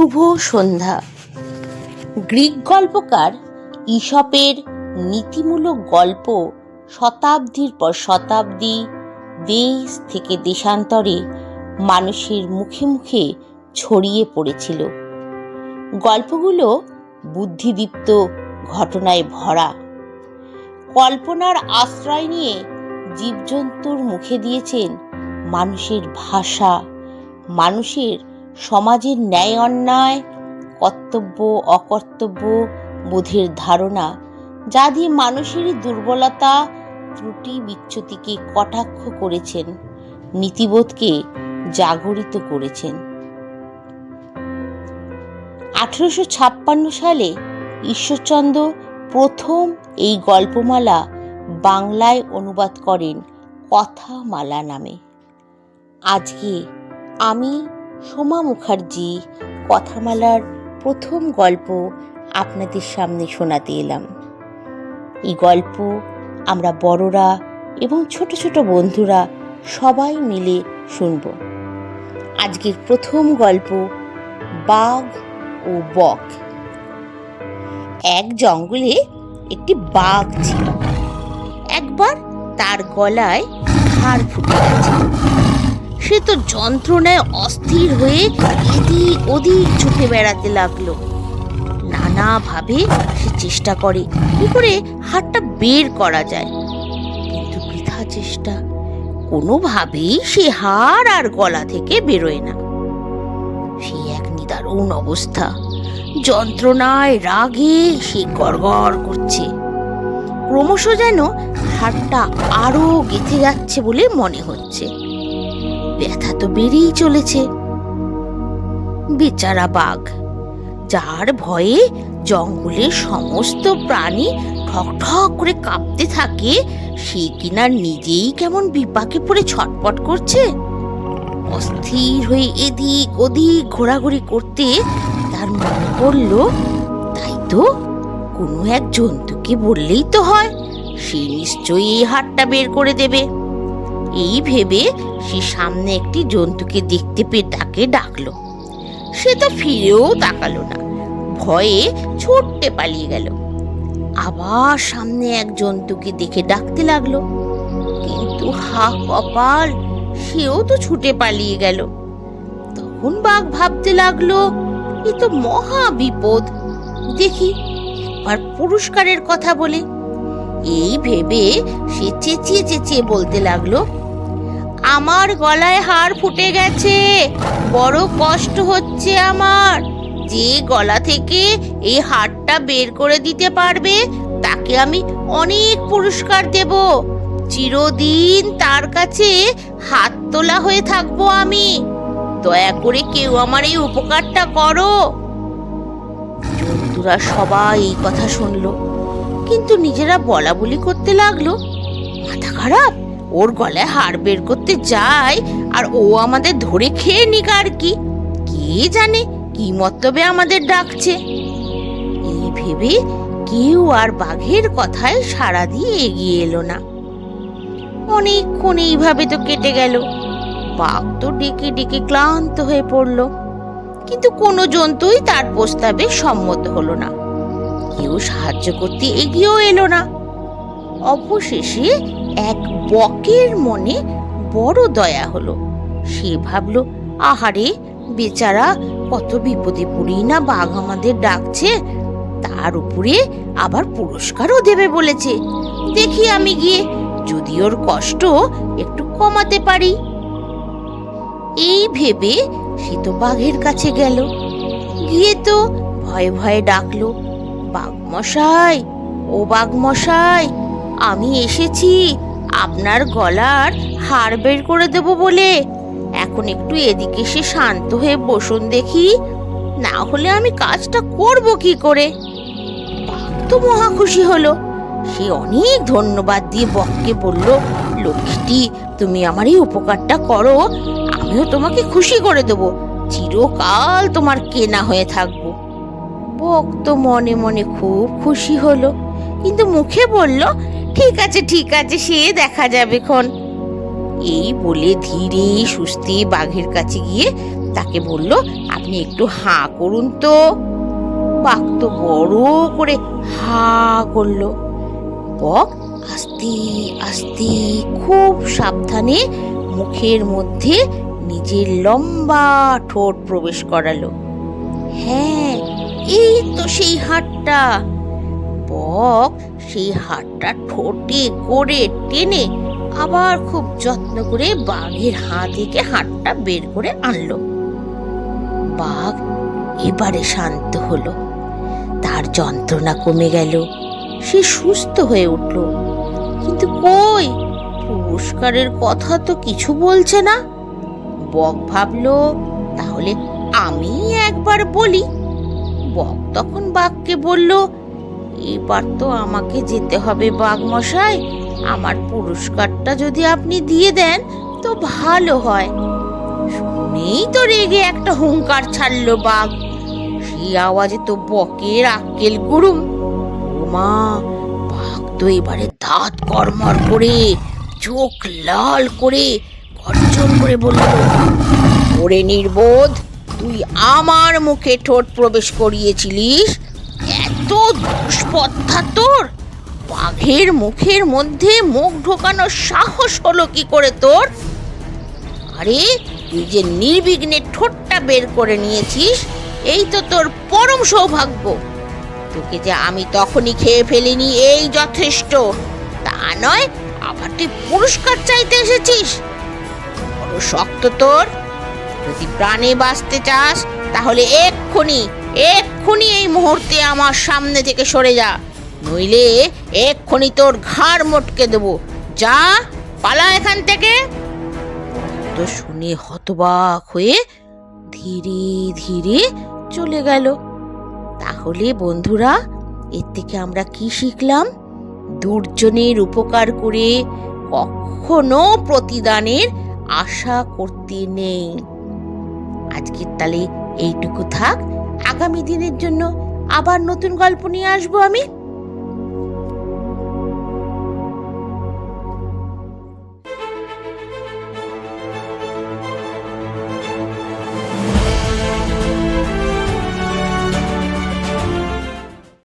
শুভ সন্ধ্যা। Greek গল্পকার ঈশপের নীতিমূলক গল্প শতাব্দীর পর শতাব্দী দেশ থেকে দেশান্তরে মানুষের মুখে মুখে ছড়িয়ে পড়েছিল। গল্পগুলো বুদ্ধিদীপ্ত ঘটনায় ভরা। কল্পনার আশ্রয় নিয়ে জীবজন্তুর মুখে দিয়েছেন মানুষের ভাষা, মানুষের সমাজের ন্যায় অন্যায়, কর্তব্য, অকর্তব্য, বোধের ধারণা যা দিয়ে মানুষেরই দুর্বলতা ত্রুটি বিচ্যুতিকে কটাক্ষ করেছেন, নীতিবোধকে জাগরিত করেছেন। আঠেরোশো ছাপ্পান্ন সালে ঈশ্বরচন্দ্র প্রথম এই গল্পমালা বাংলায় অনুবাদ করেন কথামালা নামে। আজকে আমি সোমা মুখার্জি কথামালার প্রথম গল্প আপনাদের সামনে শোনাতে এলাম। এই গল্প আমরা বড়রা এবং ছোট ছোট বন্ধুরা সবাই মিলে শুনব। আজকের প্রথম গল্প বাঘ ও বক। এক জঙ্গলে একটি বাঘ ছিল। একবার তার গলায় হাড় ফুটে গেছে। সে তো যন্ত্রণায় অস্থির হয়ে এদিক ওদিক ছুটে বেড়াতে লাগল। নানাভাবে সে চেষ্টা করে কি করে হাতটা বের করা যায়। কিন্তু বৃথা চেষ্টা, কোনোভাবেই সে হাড় আর গলা থেকে বেরোয় না। সে এক নিদারুণ অবস্থা, যন্ত্রণায় রাগে সে গড়গড় করছে। ক্রমশ যেন হাড়টা আরও গেঁথে যাচ্ছে বলে মনে হচ্ছে। ব্যথা তো বেড়েই চলেছে। বেচারা বাঘ, যার ভয়ে জঙ্গলের সমস্ত প্রাণী ঠক ঠক করে কাঁপতে থাকে, সে কিনা নিজেই কেমন বিপাকে পড়ে ছটপট করছে। অস্থির হয়ে এদিক ওদিক ঘোরাঘুরি করতে তার মনে পড়ল, তাই তো কোনো এক জন্তুকে বললেই তো হয়, সে নিশ্চয়ই হাতটা বের করে দেবে। এই ভেবে সে সামনে একটি জন্তুকে দেখতে পেয়ে তাকে ডাকলো। সে তো ফিরেও তাকালো না। ভয়ে ছুটতে পালিয়ে গেল। আবার সামনে এক জন্তুকে দেখে ডাকতে লাগল। কিন্তু হা কপাল, সেও তো ছুটে পালিয়ে গেল। তখন বাঘ ভাবতে লাগল, এ তো মহা বিপদ। দেখি আর পুরস্কারের কথা বলে। এই ভেবে সে চেঁচিয়ে চেঁচিয়ে বলতে লাগল আমার গলায় হাড় ফুটে গেছে। বড় কষ্ট হচ্ছে আমার। যে গলা থেকে এই হাড়টা বের করে দিতে পারবে, তাকে আমি অনেক পুরস্কার দেব। চিরদিন তার কাছে হাত তোলা হয়ে থাকব আমি। দয়া করে কেউ আমার এই উপকারটা করো। জন্তুরা সবাই এই কথা শুনলো, কিন্তু নিজেরা বলা বলি করতে লাগল। মাথা খারাপ? ওর গলায় হাড় বের করতে যায় আর ও আমাদের ধরে খেয়ে নিক আর কি। কে জানে কি মতলবে আমাদের ডাকছে। এই ভেবে কেউ আর বাঘের কথায় সাড়া দিয়ে এগিয়ে এলো না। অনেকক্ষণ এইভাবে তো কেটে গেল। বাঘ তো ডেকে ডেকে ক্লান্ত হয়ে পড়ল। কিন্তু কোনো জন্তুই তার প্রস্তাবে সম্মত হলো না। কেউ সাহায্য করতে এগিয়েও এলো না। অবশেষে এক বকের মনে বড় দয়া হলো। সে ভাবলো, আহারে, বেচারা কত বিপদে পড়েই না বাঘ আমাদের ডাকছে। তার উপরে আবার পুরস্কারও দেবে বলেছে। দেখি আমি গিয়ে যদি ওর কষ্ট একটু কমাতে পারি। এই ভেবে সে তো বাঘের কাছে গেল। গিয়ে তো ভয়ে ভয়ে ডাকলো বাঘ মশাই ও বাঘ মশাই আমি এসেছি। আপনার গলার হার বের করে দেব বলে। এখন একটু এদিকে সে শান্ত হয়ে বসুন দেখি। না হলে আমি কাজটা করব কি করে? তো মহা খুশি হলো। সে অনেক ধন্যবাদ দিয়ে বককে বলল, লক্ষ্মীটি, তুমি আমার এই উপকারটা করো। আমিও তোমাকে খুশি করে দেবো। চিরকাল তোমার কেনা হয়ে থাকব। বক তো মনে মনে খুব খুশি হলো। কিন্তু মুখে বলল ঠিক আছে ঠিক আছে, সে দেখা যাবে খন এই বলে ধীরে সুস্থে বাঘের কাছে গিয়ে তাকে বলল, আপনি একটু হাঁ করুন তো। বাঘ তো বড় করে হা করল। বক আস্তে আস্তে খুব সাবধানে মুখের মধ্যে নিজের লম্বা ঠোঁট প্রবেশ করালো। হ্যাঁ এই তো সেই হাটটা। বক, সেই হাটটা ঠোঁটে করে টেনে আবার খুব যত্ন করে বাঘের হাত থেকে হাটটা বের করে আনলো। বাঘ এবারে শান্ত হলো। তার যন্ত্রণা কমে গেল। সে সুস্থ হয়ে উঠল। কিন্তু কই? পুরস্কারের কথা তো কিছু বলছে না। বক ভাবল, তাহলে আমি একবার বলি। বক তখন বাঘকে বলল এবার তো আমাকে যেতে হবে বাঘ মশাই আমার পুরস্কারটা যদি আপনি দিয়ে দেন, তো ভালো হয়। শুনেই তো রেগে একটা হুঙ্কার ছাড়লো বাঘ। সেই আওয়াজে তো বকের আক্কেল ও মা, বাঘ তো এবারে দাঁত কর্মর করে, চোখ লাল করে, গর্জন করে বলল, ওরে নির্বোধ, তুই আমার মুখে ঠোঁট প্রবেশ করিয়েছিলিস? এত দুষ্পদ্ধা তোর? বাঘের মুখের মধ্যে মুখ ঢোকানোর সাহস হলো কি করে তোর? আরে, তুই যে নির্বিঘ্নে ঠোঁটটা বের করে নিয়েছিস, এই তো তোর পরম সৌভাগ্য। তোকে যে আমি তখনই খেয়ে ফেলিনি, এই যথেষ্ট। তা নয়, আবার তুই পুরস্কার চাইতে এসেছিস? বড় শক্ত তোর। যদি প্রাণে বাঁচতে চাস, তাহলে এক্ষুনি এক্ষুনি এই মুহূর্তে আমার সামনে থেকে সরে যা। নইলে এক্ষুনি তোর ঘাড় মটকে দেবো। যা, পালা এখান থেকে। তো শুনে হতবাক হয়ে ধীরে ধীরে চলে গেল। তাহলে বন্ধুরা, এর থেকে আমরা কি শিখলাম? দুর্জনের উপকার করে কখনো প্রতিদানের আশা করতে নেই। আজকের তালে এইটুকু থাক। আগামী দিনের জন্য আবার নতুন গল্প নিয়ে আসব আমি।